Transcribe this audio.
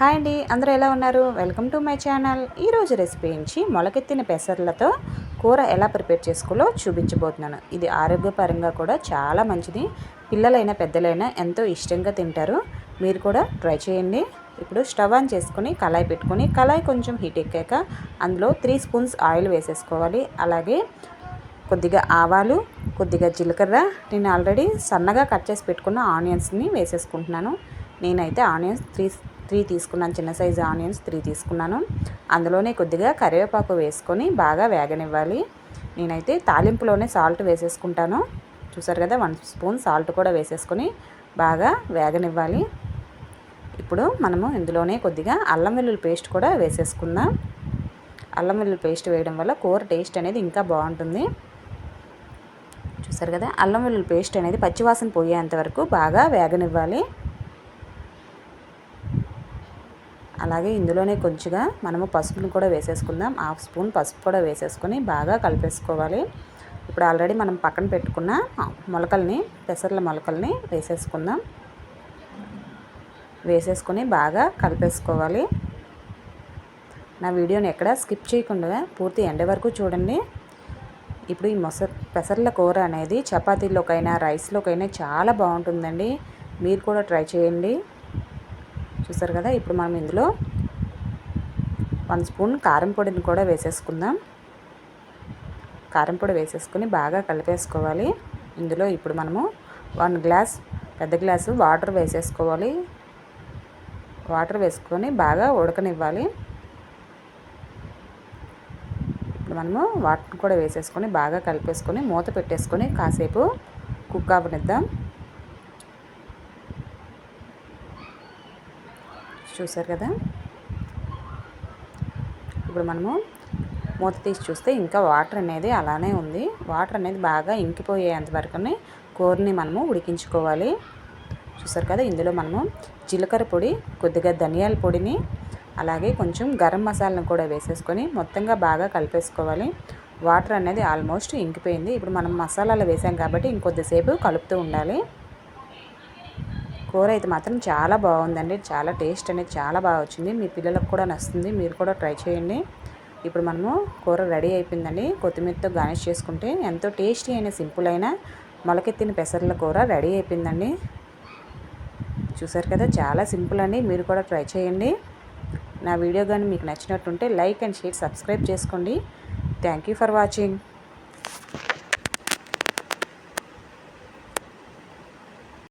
Hi అండి అందరూ ఎలా ఉన్నారు? Welcome to my channel. ఈరోజు రెసిపీ నుంచి మొలకెత్తిన పెసర్లతో కూర ఎలా ప్రిపేర్ చేసుకోవాలో చూపించబోతున్నాను. ఇది ఆరోగ్యపరంగా కూడా చాలా మంచిది. పిల్లలైనా పెద్దలైనా ఎంతో ఇష్టంగా తింటారు. మీరు కూడా ట్రై చేయండి. ఇప్పుడు స్టవ్ ఆన్ చేసుకొని కళాయి పెట్టుకుని కళాయి కొంచెం హీట్ ఎక్కాక అందులో త్రీ స్పూన్స్ ఆయిల్ వేసేసుకోవాలి. అలాగే కొద్దిగా ఆవాలు కొద్దిగా జీలకర్ర. నేను ఆల్రెడీ సన్నగా కట్ చేసి పెట్టుకున్న ఆనియన్స్ని వేసేసుకుంటున్నాను. నేనైతే ఆనియన్స్ త్రీ త్రీ తీసుకున్నాను చిన్న సైజు ఆనియన్స్ త్రీ తీసుకున్నాను. అందులోనే కొద్దిగా కరివేపాకు వేసుకొని బాగా వేగనివ్వాలి. నేనైతే తాలింపులోనే సాల్ట్ వేసేసుకుంటాను. చూసారు కదా వన్ స్పూన్ సాల్ట్ కూడా వేసేసుకొని బాగా వేగనివ్వాలి. ఇప్పుడు మనము ఇందులోనే కొద్దిగా అల్లం వెల్లుల్లి పేస్ట్ కూడా వేసేసుకుందాం. అల్లం వెల్లుల్లి పేస్ట్ వేయడం వల్ల కూర టేస్ట్ అనేది ఇంకా బాగుంటుంది. చూసారు కదా అల్లం వెల్లుల్లి పేస్ట్ అనేది పచ్చివాసన పోయేంత వరకు బాగా వేగనివ్వాలి. అలాగే ఇందులోనే కొంచెంగా మనము పసుపును కూడా వేసేసుకుందాం. హాఫ్ స్పూన్ పసుపు కూడా వేసేసుకొని బాగా కలిపేసుకోవాలి. ఇప్పుడు ఆల్రెడీ మనం పక్కన పెట్టుకున్న మొలకల్ని పెసర్ల మొలకల్ని వేసేసుకుందాం. వేసేసుకొని బాగా కలిపేసుకోవాలి. నా వీడియోని ఎక్కడ స్కిప్ చేయకుండా పూర్తి ఎండ వరకు చూడండి. ఇప్పుడు ఈ మొస పెసర్ల కూర అనేది చపాతీలోకైనా రైస్లోకైనా చాలా బాగుంటుందండి. మీరు కూడా ట్రై చేయండి. చూసారు కదా ఇప్పుడు మనం ఇందులో వన్ స్పూన్ కారం పొడిని కూడా వేసేసుకుందాం. కారం పొడి వేసేసుకుని బాగా కలిపేసుకోవాలి. ఇందులో ఇప్పుడు మనము వన్ గ్లాస్ పెద్ద గ్లాసు వాటర్ వేసేసుకోవాలి. వాటర్ వేసుకొని బాగా ఉడకనివ్వాలి. ఇప్పుడు మనము వాటర్ కూడా వేసేసుకొని బాగా కలిపేసుకొని మూత పెట్టేసుకొని కాసేపు కుక్ అవ్వనిద్దాం. చూసారు కదా? ఇప్పుడు మనము మూత తీసి చూస్తే ఇంకా వాటర్ అనేది అలానే ఉంది. వాటర్ అనేది బాగా ఇంకిపోయేంత వరకునే కూరని మనము ఉడికించుకోవాలి. చూసారు కదా? ఇందులో మనము జీలకర్ర పొడి కొద్దిగా ధనియాల పొడిని అలాగే కొంచెం గరం మసాలాను కూడా వేసేసుకొని మొత్తంగా బాగా కలిపేసుకోవాలి. వాటర్ అనేది ఆల్మోస్ట్ ఇంకిపోయింది. ఇప్పుడు మనం మసాలాలు వేసాం కాబట్టి ఇంకొద్దిసేపు కలుపుతూ ఉండాలి. కూర అయితే మాత్రం చాలా బాగుందండి. చాలా టేస్ట్ అనేది చాలా బాగా వచ్చింది. మీ పిల్లలకు కూడా నచ్చుతుంది. మీరు కూడా ట్రై చేయండి. ఇప్పుడు మనము కూర రెడీ అయిపోయిందండి. కొత్తిమీరతో గార్నిష్ చేసుకుంటే ఎంతో టేస్టీ అయిన సింపుల్ అయిన మొలకెత్తిన పెసర్ల కూర రెడీ అయిపోయిందండి. చూసారు కదా? చాలా సింపుల్ అండి. మీరు కూడా ట్రై చేయండి. నా వీడియో కానీ మీకు నచ్చినట్టుంటే లైక్ అండ్ షేర్ సబ్స్క్రైబ్ చేసుకోండి. Thank you for watching.